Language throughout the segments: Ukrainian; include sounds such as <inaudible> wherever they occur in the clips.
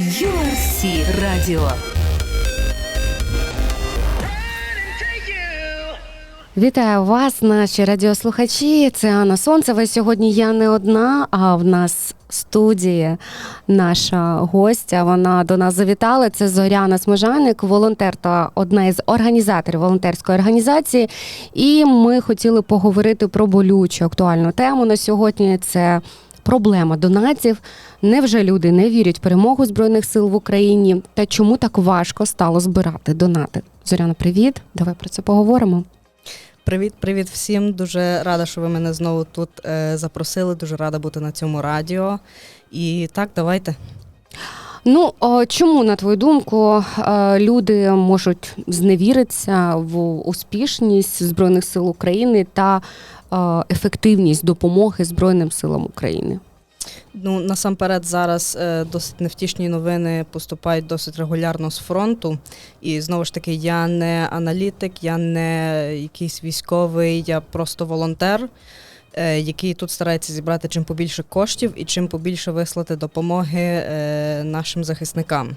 URC Радіо. Вітаю вас, наші радіослухачі. Це Анна Сонцева. Сьогодні я не одна, а в нас студії наша гостя. Вона до нас завітала. Це Зоряна Смежаник, волонтер та одна із організаторів волонтерської організації. І ми хотіли поговорити про болючу актуальну тему на сьогодні. Це проблема донатів. Невже люди не вірять в перемогу збройних сил в Україні? Та чому так важко стало збирати донати? Зоряна, привіт. Давай про це поговоримо. Привіт, привіт всім. Дуже рада, що ви мене знову тут е, запросили. Дуже рада бути на цьому радіо. І так, давайте. Ну о, чому, на твою думку, е, люди можуть зневіритися в успішність збройних сил України та ефективність допомоги Збройним силам України? Ну насамперед, зараз е, досить невтішні новини поступають досить регулярно з фронту. І знову ж таки, я не аналітик, я не якийсь військовий, я просто волонтер. е, Який тут старається зібрати чим побільше коштів і чим побільше вислати допомоги е, нашим захисникам.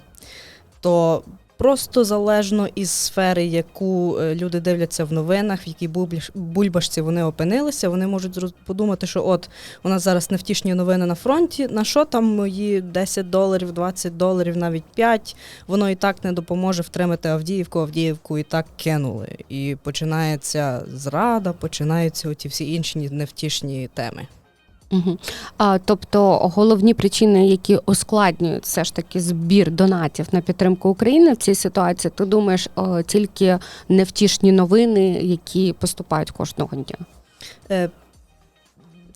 То просто залежно із сфери, яку е, люди дивляться в новинах, в якій бульбаш- бульбашці вони опинилися, вони можуть подумати, що от у нас зараз невтішні новини на фронті. На що там мої 10 доларів, 20 доларів, навіть 5, воно і так не допоможе втримати Авдіївку, Авдіївку і так кинули. І починається зрада, починаються оті всі інші невтішні теми. Угу. А, тобто головні причини, які ускладнюють все ж таки збір донатів на підтримку України в цій ситуації, ти думаєш о, тільки невтішні новини, які поступають кожного дня? Е,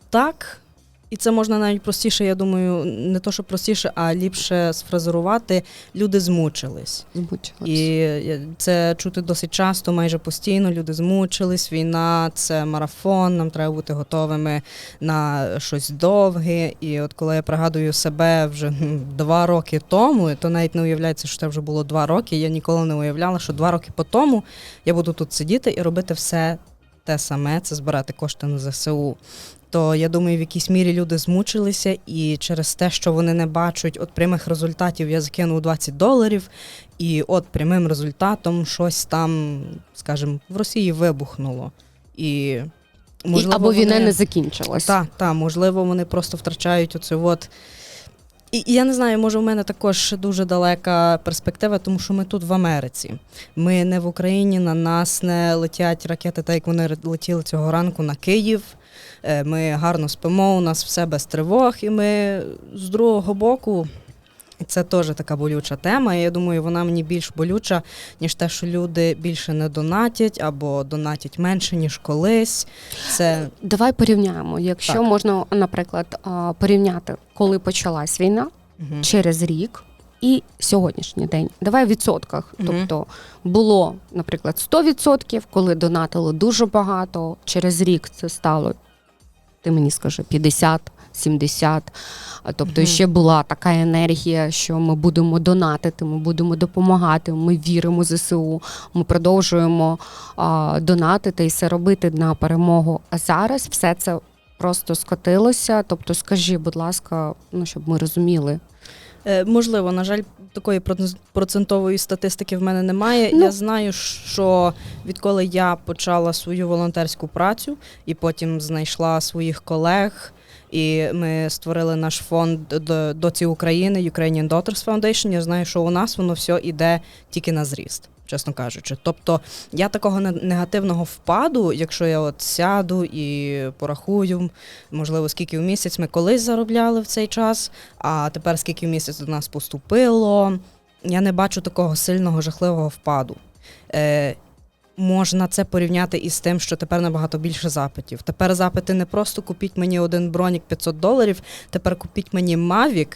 так, і це можна навіть простіше, я думаю, не то, що простіше, а ліпше сфразерувати. Люди змучились. Змучилась. І е, це чути досить часто, майже постійно. Люди змучились. Війна це марафон. Нам треба бути готовими на щось довге. І от коли я пригадую себе вже два роки тому, то навіть не уявляється, що це вже було два роки. Я ніколи не уявляла, що два роки по тому я буду тут сидіти і робити все те саме, це збирати кошти на ЗСУ. То я думаю, в якійсь мірі люди змучилися, і через те, що вони не бачать от прямих результатів, я закинув 20 доларів, і от прямим результатом щось там, скажімо, в Росії вибухнуло. І, І, або війна вони... не закінчилась. Так, так, можливо, вони просто втрачають оцю от. І, і я не знаю, може, у мене також дуже далека перспектива, тому що ми тут в Америці. Ми не в Україні, на нас не летять ракети, так як вони летіли цього ранку на Київ. Е, Ми гарно спимо, у нас все без тривог, і ми з другого боку. Це теж така болюча тема. І я думаю, вона мені більш болюча, ніж те, що люди більше не донатять або донатять менше, ніж колись. Це Давай порівняємо. Якщо Так. можна, наприклад, порівняти, коли почалась війна Мгм. через рік. І сьогоднішній день. Давай в відсотках. Мгм. Тобто було, наприклад, 100%, коли донатило дуже багато. Через рік це стало, ти мені скажи, 50, 70. Тобто угу. ще була така енергія, що ми будемо донатити, ми будемо допомагати, ми віримо в ЗСУ, ми продовжуємо а, донатити і все робити на перемогу. А зараз все це просто скотилося. Тобто, скажи, будь ласка, ну щоб ми розуміли. Е, Можливо, на жаль, такої процентової статистики в мене немає. Ну. Я знаю, що відколи я почала свою волонтерську працю і потім знайшла своїх колег. І ми створили наш фонд до- доці України Ukrainian Daughters Foundation. Я знаю, що у нас воно все іде тільки на зріст, чесно кажучи. Тобто я такого не- негативного впаду, якщо я от сяду і порахую, можливо, скільки в місяць ми колись заробляли в цей час, а тепер скільки в місяць до нас поступило. Я не бачу такого сильного жахливого впаду. Е, можна це порівняти із тим, що тепер набагато більше запитів. Тепер запити не просто купіть мені один бронік 500 доларів, тепер купіть мені Mavic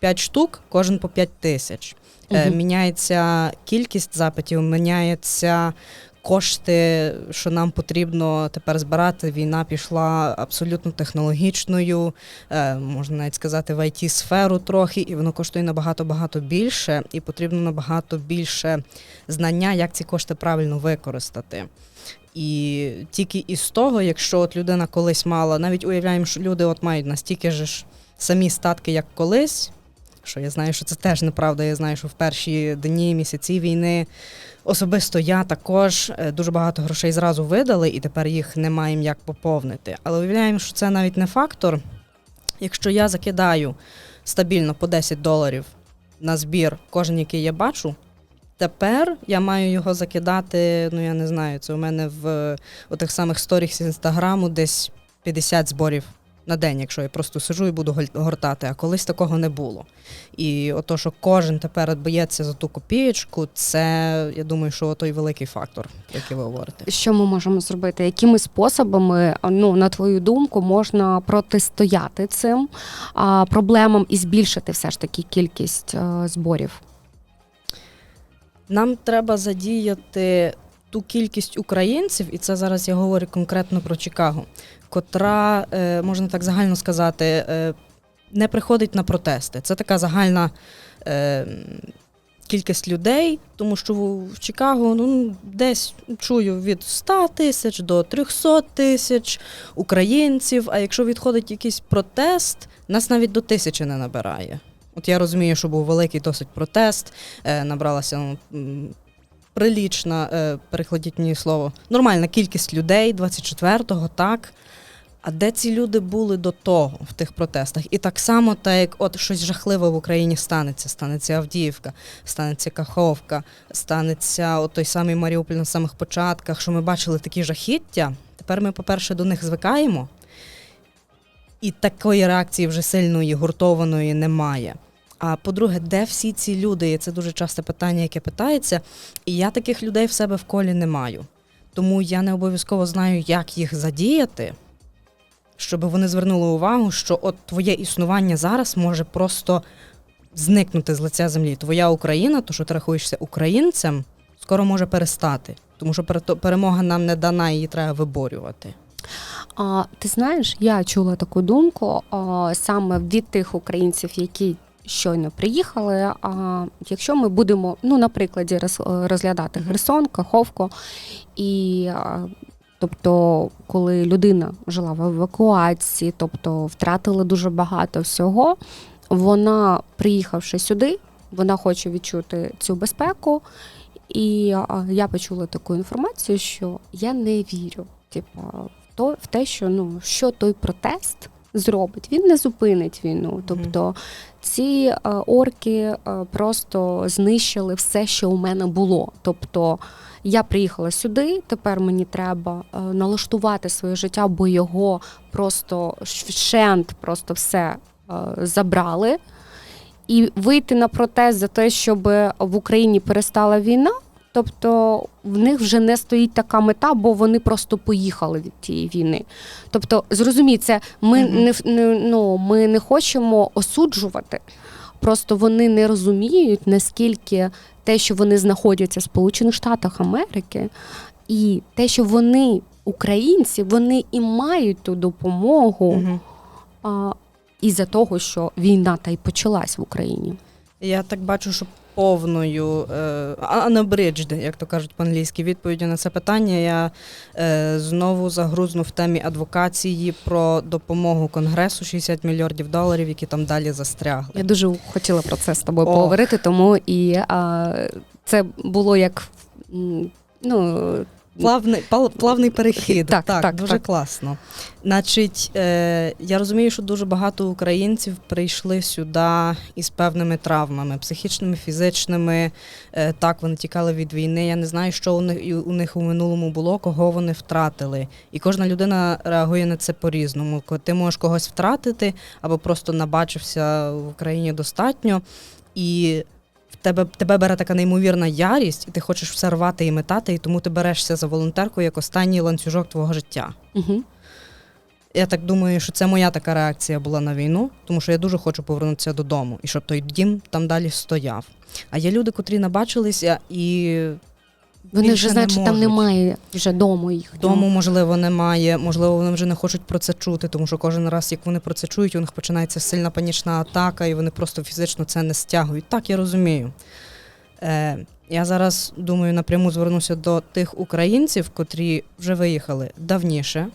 5 штук, кожен по 5 тисяч. Мгм. міняється кількість запитів, міняється кошти, що нам потрібно тепер збирати. Війна пішла абсолютно технологічною, е, можна навіть сказати, в it сферу трохи, і воно коштує набагато багато більше, і потрібно набагато більше знання, як ці кошти правильно використати. І тільки із того, якщо от людина колись мала, навіть уявляємо, що люди от мають настільки ж самі статки, як колись. Що я знаю, що це теж неправда. Я знаю, що в перші дні, місяці війни особисто я також е, дуже багато грошей зразу видали, і тепер їх не маємо як поповнити. Але уявляємо, що це навіть не фактор. Якщо я закидаю стабільно по 10 доларів на збір, кожен, який я бачу, тепер я маю його закидати. Ну я не знаю, це у мене в тих самих сторіс з інстаграму десь 50 зборів на день, якщо я просто сижу і буду гортати, а колись такого не було. І ото, що кожен тепер б'ється за ту копієчку, це я думаю, що той великий фактор, про який ви говорите. Що ми можемо зробити? Якими способами, ну на твою думку, можна протистояти цим а, проблемам і збільшити все ж таки кількість е, зборів? Нам треба задіяти ту кількість українців, і це зараз я говорю конкретно про Чикаго, котра, е, можна так загально сказати, е, не приходить на протести. Це така загальна е, кількість людей, тому що в Чикаго ну, десь чую від 100 тисяч до 300 тисяч українців. А якщо відходить якийсь протест, нас навіть до тисячі не набирає. От я розумію, що був великий досить протест, набралася ну, прилічна, перекладіть мені слово, нормальна кількість людей 24-го, так. А де ці люди були до того в тих протестах? І так само, так як от щось жахливе в Україні станеться, станеться Авдіївка, станеться Каховка, станеться от той самий Маріуполь на самих початках, що ми бачили такі жахіття. Тепер ми, по-перше, до них звикаємо, і такої реакції вже сильної, гуртованої немає. А по-друге, де всі ці люди? І це дуже часте питання, яке питається. І я таких людей в себе в колі не маю. Тому я не обов'язково знаю, як їх задіяти, щоб вони звернули увагу, що от твоє існування зараз може просто зникнути з лиця землі. Твоя Україна, то що ти рахуєшся українцем, скоро може перестати. Тому що перемога нам не дана, її треба виборювати. А ти знаєш, я чула таку думку а, саме від тих українців, які щойно приїхали. А якщо ми будемо, ну, на прикладі роз- розглядати. Херсон, Каховку, і тобто, коли людина жила в евакуації, тобто втратила дуже багато всього, вона, приїхавши сюди, вона хоче відчути цю безпеку. І я почула таку інформацію, що я не вірю, типу, в те, що ну що той протест зробить. Він не зупинить війну. Тобто ці е, орки е, просто знищили все, що у мене було. Тобто я приїхала сюди, тепер мені треба е, налаштувати своє життя, бо його просто вщент, просто все забрали. І вийти на протест за те, щоб в Україні перестала війна. Тобто в них вже не стоїть така мета, бо вони просто поїхали від тієї війни. Тобто, зрозуміть, це ми не, ну, ми не хочемо осуджувати. Просто вони не розуміють, наскільки те, що вони знаходяться в Сполучених Штатах Америки, і те, що вони українці, вони і мають ту допомогу а, із-за того, що війна та й почалась в Україні. Я так бачу, що повною е, unabridged, як то кажуть по-англійськи, відповіді на це питання. Я е, знову загрузну в темі адвокації про допомогу Конгресу 60 мільярдів доларів, які там далі застрягли. Я дуже хотіла про це з тобою Ох. поговорити, тому і а, це було як ну, Плавний, плавний перехід. Так, так, дуже так. класно. Значить, е, я розумію, що дуже багато українців прийшли сюди із певними травмами, психічними, фізичними. Е, так, вони тікали від війни. Я не знаю, що у них, у них у минулому було, кого вони втратили. І кожна людина реагує на це по-різному. Ти можеш когось втратити або просто набачився в Україні достатньо. І в тебе, тебе бере така неймовірна ярість, і ти хочеш все рвати і метати, і тому ти берешся за волонтерку як останній ланцюжок твого життя. угу. Я так думаю, що це моя така реакція була на війну, тому що я дуже хочу повернутися додому, і щоб той дім там далі стояв. А є люди, котрі набачилися і вони Більше вже не що там можуть. немає вже дому їх. Дому, можливо, немає, можливо, вони вже не хочуть про це чути, тому що кожен раз, як вони про це чують, у них починається сильна панічна атака, і вони просто фізично це не стягують. Так, я розумію. Е, я зараз думаю, напряму звернуся до тих українців, котрі вже виїхали давніше,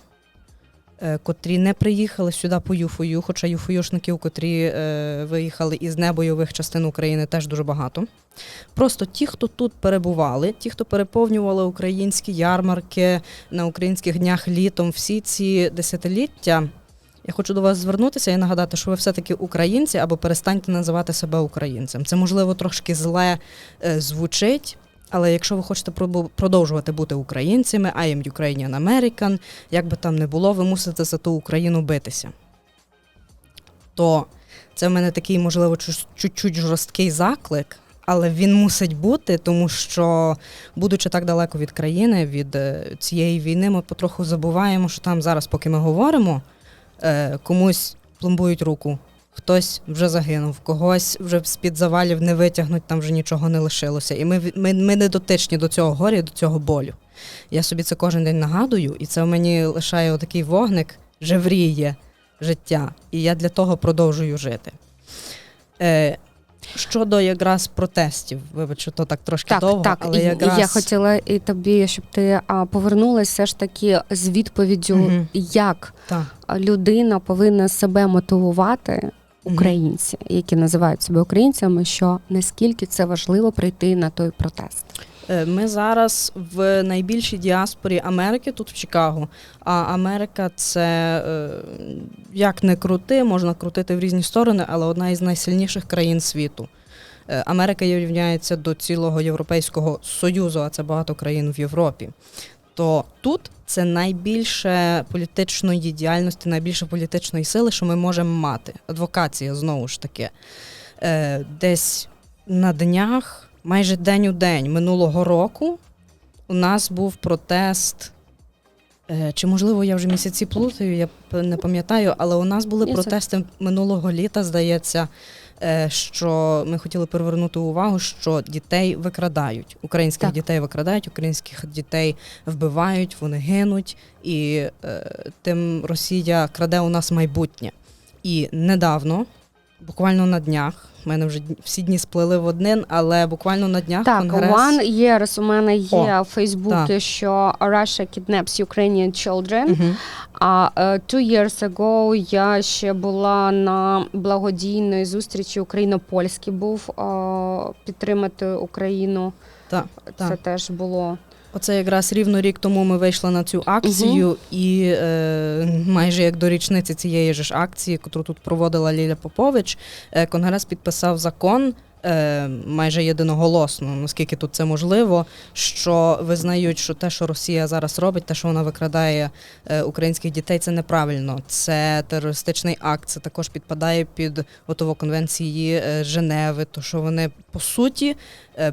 котрі не приїхали сюди по ЮФОЮ, хоча ЮФОЮшників, котрі е, виїхали із небойових частин України, теж дуже багато. Просто ті, хто тут перебували, ті, хто переповнювали українські ярмарки на українських днях літом, всі ці десятиліття. Я хочу до вас звернутися і нагадати, що ви все-таки українці або перестаньте називати себе українцем. Це можливо трошки зле е, звучить, але якщо ви хочете продовжувати бути українцями, I am Ukrainian American, як би там не було, ви мусите за ту Україну битися. То це в мене такий, можливо, чу- чуть-чуть жорсткий заклик, але він мусить бути, тому що, будучи так далеко від країни, від е, цієї війни, ми потроху забуваємо, що там зараз, поки ми говоримо, е, комусь пломбують руку. Хтось вже загинув, когось вже з-під завалів не витягнуть, там вже нічого не лишилося. І ми, ми, ми не дотичні до цього горя, до цього болю. Я собі це кожен день нагадую, і це в мені лишає отакий вогник, жевріє життя. І я для того продовжую жити. Е, щодо якраз протестів, вибач, то так трошки Так, довго, так. але і, якраз... я хотіла і тобі, щоб ти а, повернулася все ж таки з відповіддю, Мгм. як Так. людина повинна себе мотивувати. Українці, які називають себе українцями, що наскільки це важливо прийти на той протест. Е, Ми зараз в найбільшій діаспорі Америки, тут в Чикаго. А Америка це е, як не крути, можна крутити в різні сторони, але одна із найсильніших країн світу. Е, Америка рівняється до цілого Європейського Союзу, а це багато країн в Європі. То тут це найбільше політичної діяльності, найбільше політичної сили, що ми можемо мати. Адвокація знову ж таки. Е, Десь на днях, майже день у день минулого року, у нас був протест. е, Чи можливо я вже місяці плутаю, я не пам'ятаю, але у нас були протести минулого літа, здається, що ми хотіли привернути увагу, що дітей викрадають. Українських Так. дітей викрадають, українських дітей вбивають, вони гинуть, і е, тим Росія краде у нас майбутнє. І недавно, буквально на днях, в мене вже всі дні сплили в один, але буквально на днях Так, конгрес... one years у мене є О, в Фейсбуці, що Russia kidnaps Ukrainian children. Мгм. А е, two years ago я ще була на благодійної зустрічі україно-польській був е, підтримати Україну. Так, Це так. теж було. Оце якраз рівно рік тому ми вийшли на цю акцію, і е, майже як до річниці цієї ж акції, яку тут проводила Ліля Попович, е, Конгрес підписав закон. Е, Майже єдиноголосно, наскільки тут це можливо, що визнають, що те, що Росія зараз робить, те, що вона викрадає е, українських дітей, це неправильно. Це терористичний акт. Це також підпадає під готово конвенції е, Женеви, то що вони по суті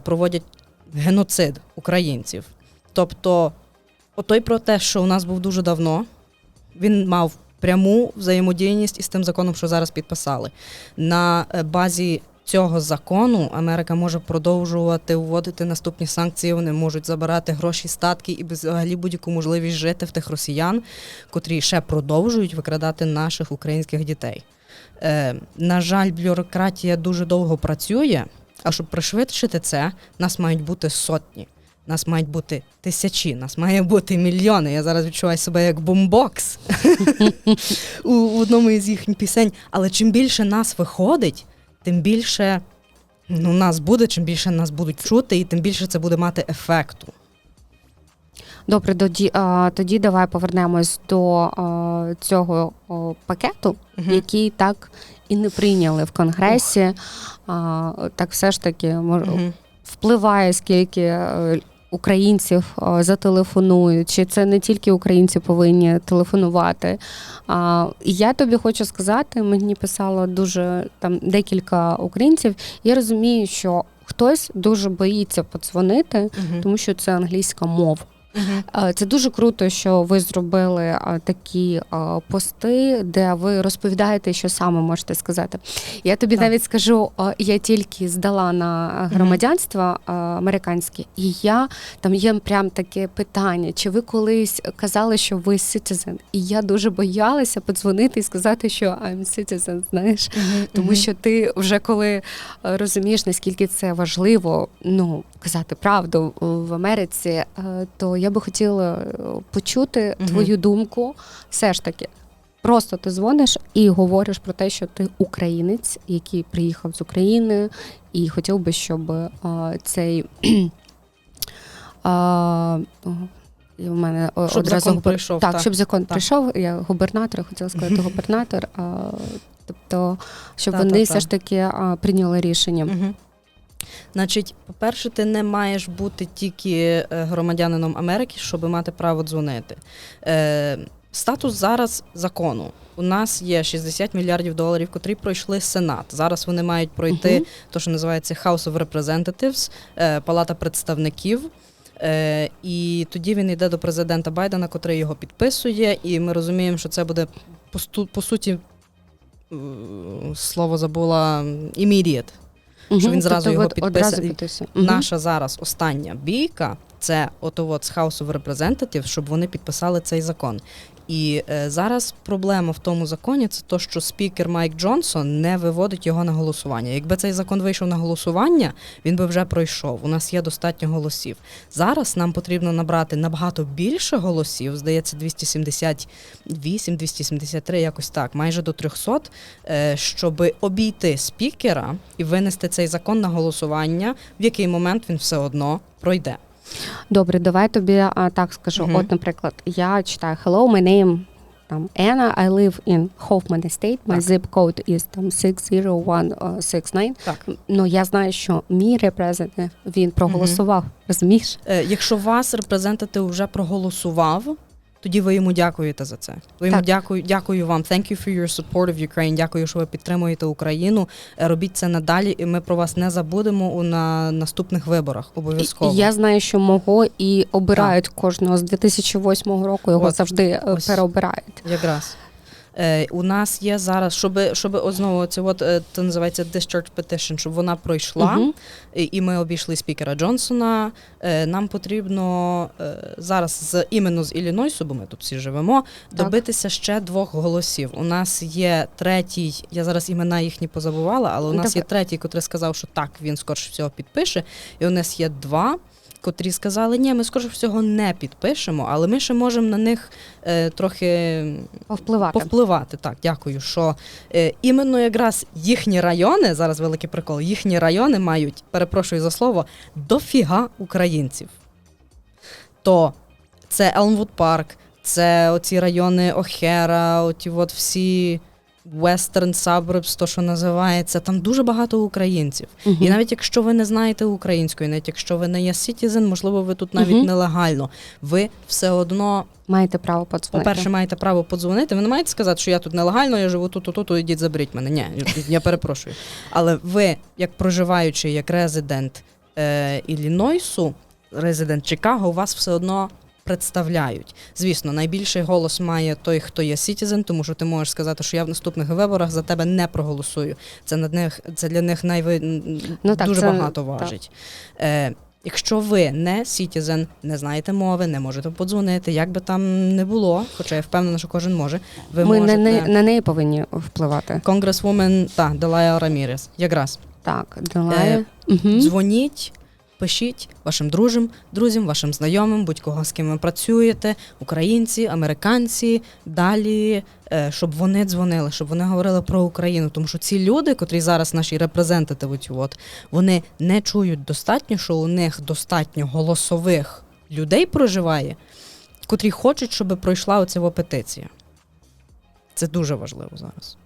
проводять геноцид українців. Тобто, отой протест, що у нас був дуже давно, він мав пряму взаємодійність із тим законом, що зараз підписали. На базі цього закону Америка може продовжувати вводити наступні санкції. Вони можуть забирати гроші, статки і взагалі будь-яку можливість жити в тих росіян, котрі ще продовжують викрадати наших українських дітей. Е, на жаль, бюрократія дуже довго працює. А щоб пришвидшити це, нас мають бути сотні. Нас мають бути тисячі, нас має бути мільйони. Я зараз відчуваю себе як бомбокс <laughs> у одному із їхніх пісень. Але чим більше нас виходить, тим більше ну, нас буде, чим більше нас будуть чути, і тим більше це буде мати ефекту. Добре, тоді, а, тоді давай повернемось до а, цього пакету, угу. який так і не прийняли в Конгресі. А, так все ж таки Мгм. впливає, скільки е, українців е, зателефонують, чи це не тільки українці повинні телефонувати. А, я тобі хочу сказати, мені писало дуже там декілька українців. Я розумію, що хтось дуже боїться подзвонити, тому що це англійська мова. Е, Це дуже круто, що ви зробили е, такі е, пости, де ви розповідаєте, що саме можете сказати. Я тобі Так. навіть скажу, я тільки здала на громадянство американське, і я там є прям таке питання: чи ви колись казали, що ви citizen? І я дуже боялася подзвонити і сказати, що I'm citizen, знаєш. Тому що ти вже коли розумієш, наскільки це важливо, ну казати правду в Америці, е, то я би хотіла е, почути Мгм. твою думку. Все ж таки, просто ти дзвониш і говориш про те, що ти українець, який приїхав з України, і хотів би, щоб е, цей. <clears throat> А, в мене Щоб одразу закон губер- прийшов, Так, так. щоб закон Так. прийшов. Я губернатор, я хотіла сказати губернатор. А, тобто, щоб Та-та-та. вони все ж таки а, прийняли рішення. Угу. Значить, по-перше, ти не маєш бути тільки е, громадянином Америки, щоб мати право дзвонити. Е, статус зараз закону. У нас є 60 мільярдів доларів, котрі пройшли Сенат. Зараз вони мають пройти Мгм. те, що називається House of Representatives, е, Палата представників. Е, і тоді він йде до президента Байдена, котрий його підписує, і ми розуміємо, що це буде по, суті. Слово забула immediate. Мгм. він зразу його от одразу підписав. Мгм. Наша зараз остання бійка це ото от з House of Representatives, щоб вони підписали цей закон. І е, зараз проблема в тому законі це то, що спікер Майк Джонсон не виводить його на голосування. Якби цей закон вийшов на голосування, він би вже пройшов. У нас є достатньо голосів. Зараз нам потрібно набрати набагато більше голосів, здається, 278, 273, якось так, майже до 300, е, щоб обійти спікера і винести цей закон на голосування, в який момент він все одно пройде. Добре, давай тобі а, так скажу. От, наприклад, я читаю Hello, my name там Anna, I live in Hoffman Estate, my Так. zip code is там 60169. Так. Ну я знаю, що мій репрезентатив він проголосував. Розумієш? Е, якщо вас репрезентатив вже проголосував, тоді ви йому дякуєте за це. Ви йому дякую, дякую вам. Thank you for your support of Ukraine. Дякую, що ви підтримуєте Україну. Е, Робіть це надалі, і ми про вас не забудемо у на наступних виборах. Обов'язково. Я знаю, що мого і обирають кожного з 2008 року. Його От, завжди е, ось. переобирають. Якраз. Е, у нас є зараз, щоб, щоб знову це от е, це називається discharge petition, щоб вона пройшла, Мгм. і, і ми обійшли спікера Джонсона. Е, нам потрібно зараз з іменно з Іллінойсу, бо ми тут всі живемо, добитися ще двох голосів. У нас є третій, я зараз імена їхні позабувала, але у нас Давай. є третій, котрий сказав, що так, він скорше всього підпише. І у нас є два. Котрі сказали, ні, ми скорше всього не підпишемо, але ми ще можемо на них е, трохи Повпливати. повпливати. Так, дякую. Що е, іменно якраз їхні райони, зараз великий прикол, їхні райони мають, перепрошую за слово, дофіга українців. То це Елмвуд Парк, це оці райони Охера, оті от всі Western Suburbs, то що називається, там дуже багато українців. Мгм. І навіть якщо ви не знаєте української, навіть якщо ви не є citizen, можливо, ви тут навіть Мгм. нелегально, ви все одно Маєте право подзвонити. по-перше, маєте право подзвонити. Ви не маєте сказати, що я тут нелегально, я живу тут, тут, тут, ідіть заберіть мене. Ні, я перепрошую. Але ви, як проживаючий, як резидент е, Іллінойсу, резидент Чикаго, у вас все одно представляють. Звісно, найбільший голос має той, хто є citizen, тому що ти можеш сказати, що я в наступних виборах за тебе не проголосую. Це над них це для них найви... Ну, так, дуже це- багато важить. Е, Якщо ви не citizen, не знаєте мови, не можете подзвонити, як би там не було, хоча я впевнена, що кожен може. Ви Ми можете... на, на неї повинні впливати. Конгресвумен, та, Делая Рамірес, якраз. Так, давай. Угу. Дзвоніть, пишіть вашим друзям, друзям, вашим знайомим, будь-кого з ким ви працюєте, українці, американці, далі, е, щоб вони дзвонили, щоб вони говорили про Україну. Тому що ці люди, котрі зараз наші репрезентативи, ці от, вони не чують достатньо, що у них достатньо голосових людей проживає, котрі хочуть, щоб пройшла оця петиція. Це дуже важливо зараз.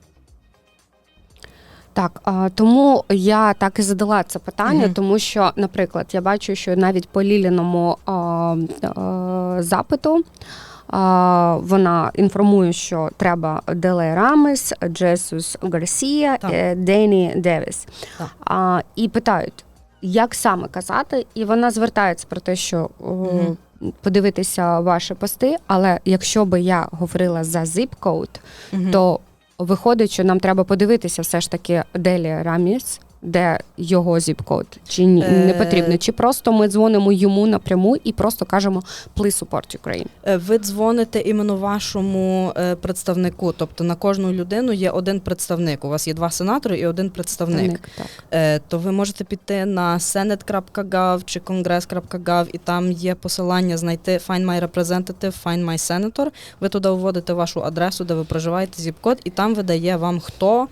Так, тому я так і задала це питання, Мгм. тому що, наприклад, я бачу, що навіть по Ліліному запиту вона інформує, що треба Делей Рамес, Джесус Гарсія, е, Дені Девіс. Так. І питають, як саме казати, і вона звертається про те, що Мгм. подивитися ваші пости, але якщо би я говорила за zip-code, Мгм. то виходить, що нам треба подивитися все ж таки Делі Раміс, де його зіп-код? Чи ні, не Е. потрібно? Чи просто ми дзвонимо йому напряму і просто кажемо «Please support Ukraine»? Е, Ви дзвоните іменно вашому е, представнику, тобто на кожну людину є один представник. У вас є два сенатори і один представник. Так. То ви можете піти на senate.gov чи congress.gov, і там є посилання знайти Find My Representative, Find My Senator. Ви туди вводите вашу адресу, де ви проживаєте, зіп-код, і там видає вам хто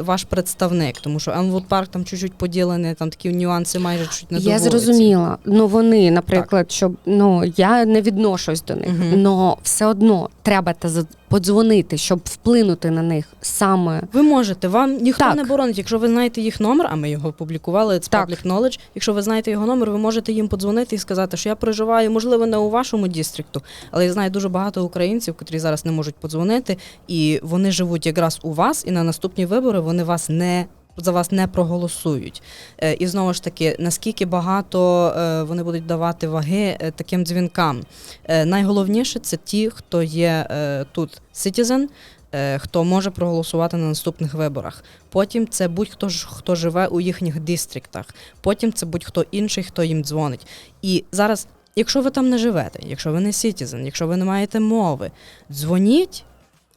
ваш представник. Тому що Елмвуд Парк там чуть-чуть поділений, там такі нюанси майже чуть не до Я зрозуміла. Ну вони, наприклад, щоб ну я не відношусь до них, але але все одно треба та подзвонити, щоб вплинути на них саме. Ви можете, вам ніхто Так. не боронить. Якщо ви знаєте їх номер, а ми його публікували, це Так. public knowledge, Якщо ви знаєте його номер, ви можете їм подзвонити і сказати, що я проживаю, можливо, не у вашому дістрікту, але я знаю дуже багато українців, котрі зараз не можуть подзвонити, і вони живуть якраз у вас, і на наступні вибори вони вас не. За вас не проголосують. Е, І знову ж таки, наскільки багато е, вони будуть давати ваги е, таким дзвінкам. Найголовніше це ті, хто є тут citizen, хто може проголосувати на наступних виборах. Потім це будь-хто ж хто живе у їхніх дистріктах. Потім це будь-хто інший, хто їм дзвонить. І зараз, якщо ви там не живете, якщо ви не citizen, якщо ви не маєте мови, дзвоніть.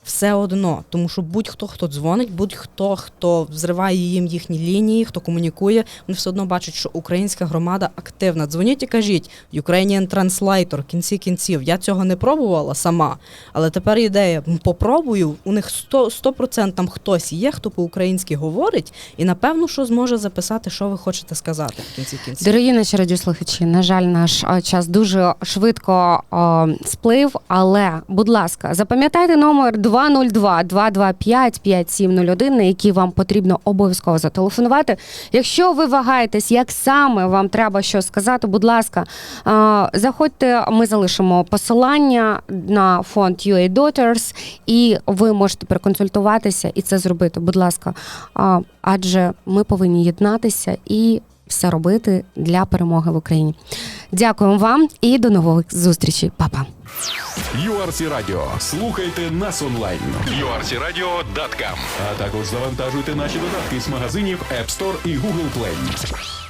Все одно, тому що будь-хто, хто дзвонить, будь-хто, хто взриває їм їхні лінії, хто комунікує, вони все одно бачать, що українська громада активна. Дзвоніть і кажіть Ukrainian Translator, кінці кінців. Я цього не пробувала сама, але тепер ідея попробую. У них 100%, 100% там хтось є, хто по-українськи говорить, і напевно, що зможе записати, що ви хочете сказати в кінці кінців. Дорогі наші радіослухачі, на жаль, наш час дуже швидко а, сплив. Але, будь ласка, запам'ятайте номер 202 225 5701, на який вам потрібно обов'язково зателефонувати. Якщо ви вагаєтесь, як саме вам треба що сказати, будь ласка, заходьте, ми залишимо посилання на фонд UA Daughters, і ви можете проконсультуватися і це зробити. Будь ласка, адже ми повинні єднатися і все робити для перемоги в Україні. Дякуємо вам і до нових зустрічей. Па-па. URC Радіо. Слухайте нас онлайн. URCRadio.com А також завантажуйте наші додатки з магазинів App Store і Google Play.